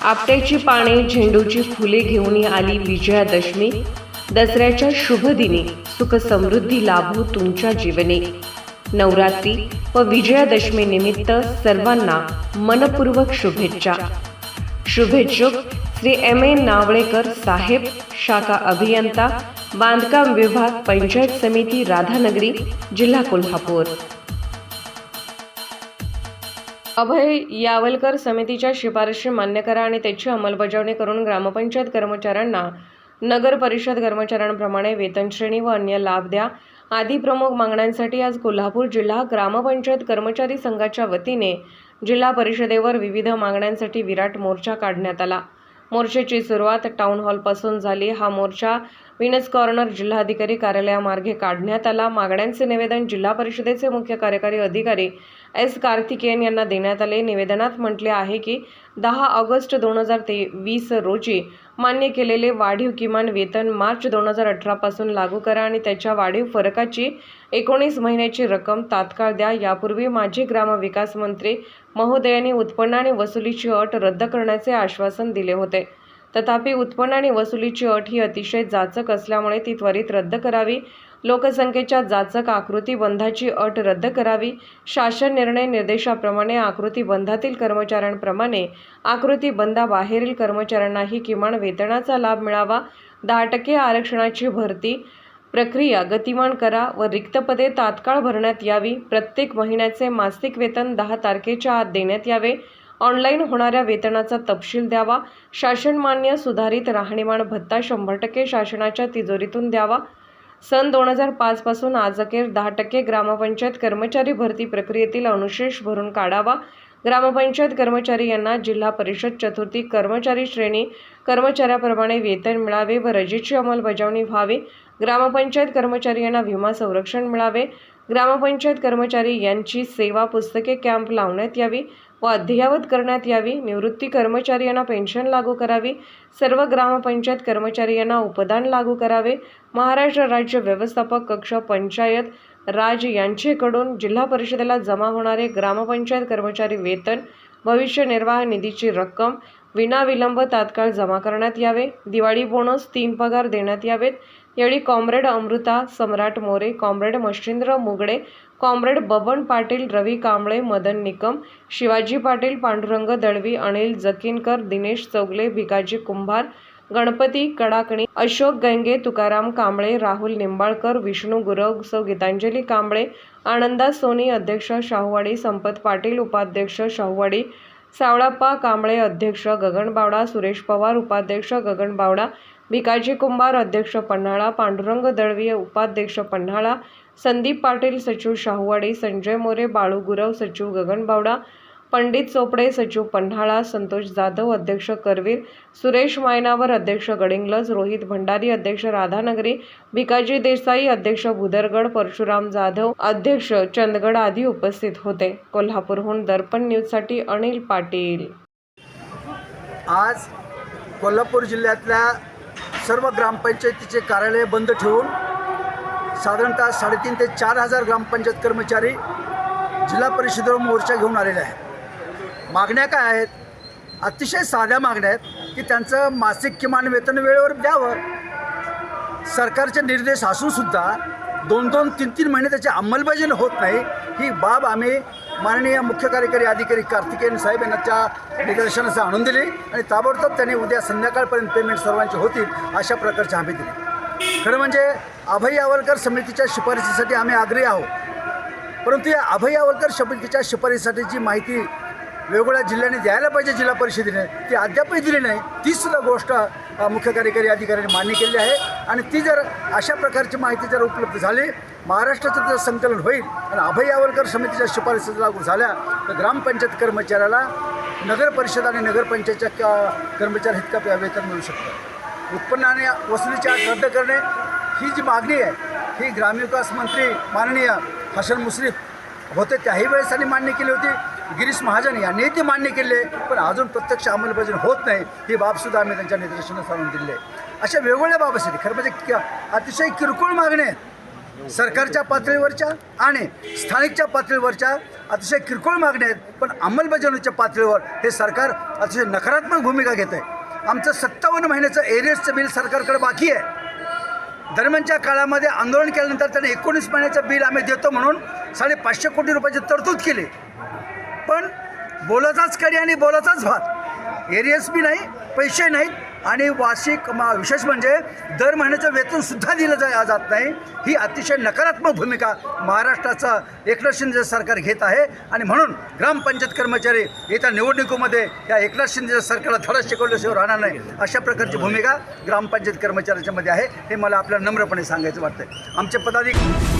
आपट्याची पाने झेंडूची फुले घेऊन आली विजयादशमी. दसऱ्याच्या शुभ दिनी सुख समृद्धी लाभो तुमच्या जीवने. नवरात्री व विजयादशमी निमित्त सर्वांना मनपूर्वक शुभेच्छा. शुभेच्छुक श्री एम ए नावळेकर साहेब शाखा अभियंता बांधकाम विभाग पंचायत समिती राधानगरी जिल्हा कोल्हापूर. अभय यावलकर समितीच्या शिफारशी मान्य करा आणि त्याची अंमलबजावणी करून ग्रामपंचायत कर्मचाऱ्यांना नगर परिषद कर्मचाऱ्यांप्रमाणे वेतन श्रेणी व अन्य लाभ द्या. आदी प्रमुख मागण्यांसाठी आज कोल्हापूर जिल्हा ग्रामपंचायत कर्मचारी संघाच्या वतीने जिल्हा परिषदेवर विविध मागण्यांसाठी विराट मोर्चा काढण्यात आला. मोर्चाची सुरुवात टाउन हॉलपासून झाली. हा मोर्चा विनस कॉर्नर जिल्हाधिकारी कार्यालयामार्गे काढण्यात आला. मागण्यांचे निवेदन जिल्हा परिषदेचे मुख्य कार्यकारी अधिकारी एस कार्तिकेयन यांना देण्यात आले. निवेदनात म्हटले आहे की दहा ऑगस्ट दोन हजार ते वीस रोजी मान्य केलेले वाढीव किमान वेतन मार्च दोन हजार अठरापासून लागू करा आणि त्याच्या वाढीव फरकाची एकोणीस महिन्याची रक्कम तात्काळ द्या. यापूर्वी माजी ग्रामविकास मंत्री महोदयांनी उत्पन्न आणि वसुलीची अट रद्द करण्याचे आश्वासन दिले होते. तथापि उत्पन्न आणि वसुलीची अट ही अतिशय जाचक असल्यामुळे ती त्वरित रद्द करावी. लोकसंख्येच्या जाचक आकृती बंधाची अट रद्द करावी. शासन निर्णय निर्देशाप्रमाणे आकृती बंधातील कर्मचाऱ्यांप्रमाणे आकृती बंधाबाहेरील कर्मचाऱ्यांनाही किमान वेतनाचा लाभ मिळावा. दहा टक्के आरक्षणाची भरती प्रक्रिया गतिमान करा व रिक्त पदे तात्काळ भरण्यात यावी. प्रत्येक महिन्याचे मासिक वेतन दहा तारखेच्या आत देण्यात यावे. ऑनलाईन होणाऱ्या वेतनाचा तपशील द्यावा शासनमान्य सुधारित राहणीमान भत्ता शंभर टक्के शासनाच्या तिजोरीतून द्यावा. सन दोन हजार पाचपासून आजअखेर दहा टक्के ग्रामपंचायत कर्मचारी भरती प्रक्रियेतील अनुशेष भरून काढावा. ग्रामपंचायत कर्मचारी यांना जिल्हा परिषद चतुर्थी कर्मचारी श्रेणी कर्मचाऱ्याप्रमाणे वेतन मिळावे व रजेची अंमलबजावणी व्हावी. ग्रामपंचायत कर्मचारी यांना विमा संरक्षण मिळावे. ग्रामपंचायत कर्मचारी यांची सेवा पुस्तके कॅम्प लावण्यात यावी व अद्ययावत करण्यात यावी. निवृत्ती कर्मचारी यांना पेन्शन लागू करावी. सर्व ग्रामपंचायत कर्मचारी यांना उपदान लागू करावे. महाराष्ट्र राज्य व्यवस्थापक कक्ष पंचायत राज यांचेकडून जिल्हा परिषदेला जमा होणारे ग्रामपंचायत कर्मचारी वेतन भविष्य निर्वाह निधीची रक्कम विनाविलंब तात्काळ जमा करण्यात यावे. दिवाळी बोनस तीन पगार देण्यात यावेत. यावेळी comrade Amruta Samrat More comrade Mashindra Mugade comrade Baban Patil Ravi Kamble Madan Nikam Shivaji Patil Pandurang Dalvi Anil Jakinkar Dinesh Chougale Bhikaji Kumbhar Ganapati Kadakani Ashok Gange Tukaram Kamble Rahul Nimbalkar Vishnu Gurav सौ. गीतांजली कांबळे आनंदा Sony अध्यक्ष शाहूवाडी संपत पाटील उपाध्यक्ष शाहूवाडी सावळाप्पा कांबळे अध्यक्ष गगन बावडा सुरेश पवार उपाध्यक्ष गगन बावडा भिकाजी कुंभार अध्यक्ष पन्हाळा पांडुरंग दळवी उपाध्यक्ष पन्हाळा संदीप पाटील सचिव शाहूवाडी संजय मोरे बाळू गुरव सचिव गगनबावडा पंडित चोपडे सचिव पन्हाळा संतोष जाधव अध्यक्ष करवीर सुरेश मायनावर अध्यक्ष गडिंगलज रोहित भंडारी अध्यक्ष राधानगरी भिकाजी देसाई अध्यक्ष भुदरगड परशुराम जाधव अध्यक्ष चंदगड आदी उपस्थित होते. कोल्हापूरहून दर्पण न्यूजसाठी अनिल पाटील. आज कोल्हापूर जिल्ह्यातल्या सर्व ग्रामपंचायतीचे कार्यालय बंद ठेवून साधारणतः साडेतीन ते चार हजार ग्रामपंचायत कर्मचारी जिल्हा परिषदेवर मोर्चा घेऊन आलेले आहेत. मागण्या काय आहेत? अतिशय साध्या मागण्या आहेत की त्यांचं मासिक किमान वेतन वेळेवर द्यावं. सरकारचे निर्देश असूनसुद्धा दोन दोन तीन तीन महिने त्याची अंमलबजावणी होत नाही. ही बाब आम्ही माननीय मुख्य कार्यकारी अधिकारी कार्तिकेयन साहेब यांच्या निदर्शनास आणून दिली आणि ताबडतोब त्यांनी उद्या संध्याकाळपर्यंत पेमेंट सर्वांचे होतील अशा प्रकारची हमी दिली. खरं म्हणजे अभय आवलकर समितीच्या शिफारसीसाठी आम्ही आग्रही आहोत. परंतु या अभय आवलकर समितीच्या शिफारसीसाठी जी माहिती वेगवेगळ्या जिल्ह्याने द्यायला पाहिजे जिल्हा परिषदेने. ती अद्यापही दिली नाही. तीसुद्धा गोष्ट मुख्य कार्यकारी अधिकाऱ्यांनी मान्य केली आहे. आणि ती जर अशा प्रकारची माहिती जर उपलब्ध झाली महाराष्ट्राचं जर संकलन होईल आणि अभय आवलकर समितीच्या शिफारसी जर लागू झाल्या तर ग्रामपंचायत कर्मचाऱ्याला नगर परिषद आणि नगरपंचायतच्या क- कर्मचारी हितका वेतन मिळू शकतं. उत्पन्न आणि वसुलीची रद्द करणे ही जी मागणी आहे ही ग्रामविकास मंत्री माननीय हसन मुश्रीफ होते त्याही वेळेस त्यांनी मान्य केली होती. गिरीश महाजन यांनी ते मान्य केले पण अजून प्रत्यक्ष अंमलबजावणी होत नाही. ही बाबसुद्धा आम्ही त्यांच्या निदर्शनास आणून दिली आहे. अशा वेगवेगळ्या बाबीसाठी खरं म्हणजे अतिशय किरकोळ मागण्या आहेत. सरकारच्या पातळीवरच्या आणि स्थानिकच्या पातळीवरच्या अतिशय किरकोळ मागण्या आहेत पण अंमलबजावणीच्या पातळीवर हे सरकार अतिशय नकारात्मक भूमिका घेत आहे. आमचं सत्तावन्न महिन्याचं एरियसचं बिल सरकारकडे बाकी आहे. दरम्यानच्या काळामध्ये आंदोलन केल्यानंतर त्याने एकोणीस महिन्याचं बिल आम्ही देतो म्हणून साडेपाचशे कोटी रुपयाची तरतूद केली. बोलाचाच कडी आणि बोलाचाच भात एरियस बी नाही पैसे नाहीत आणि वार्षिक मा विशेष म्हणजे दर महिन्याचं वेतनसुद्धा दिलं जा जात नाही. ही अतिशय नकारात्मक भूमिका महाराष्ट्राचं एकनाथ शिंदे सरकार घेत आहे. आणि म्हणून ग्रामपंचायत कर्मचारी येत्या निवडणुकीमध्ये या एकनाथ शिंदे सरकारला धडा शिकवल्याशिवाय राहणार नाही अशा प्रकारची भूमिका ग्रामपंचायत कर्मचाऱ्याच्यामध्ये आहे. हे मला आपल्याला नम्रपणे सांगायचं वाटतं आमचे पदाधिकारी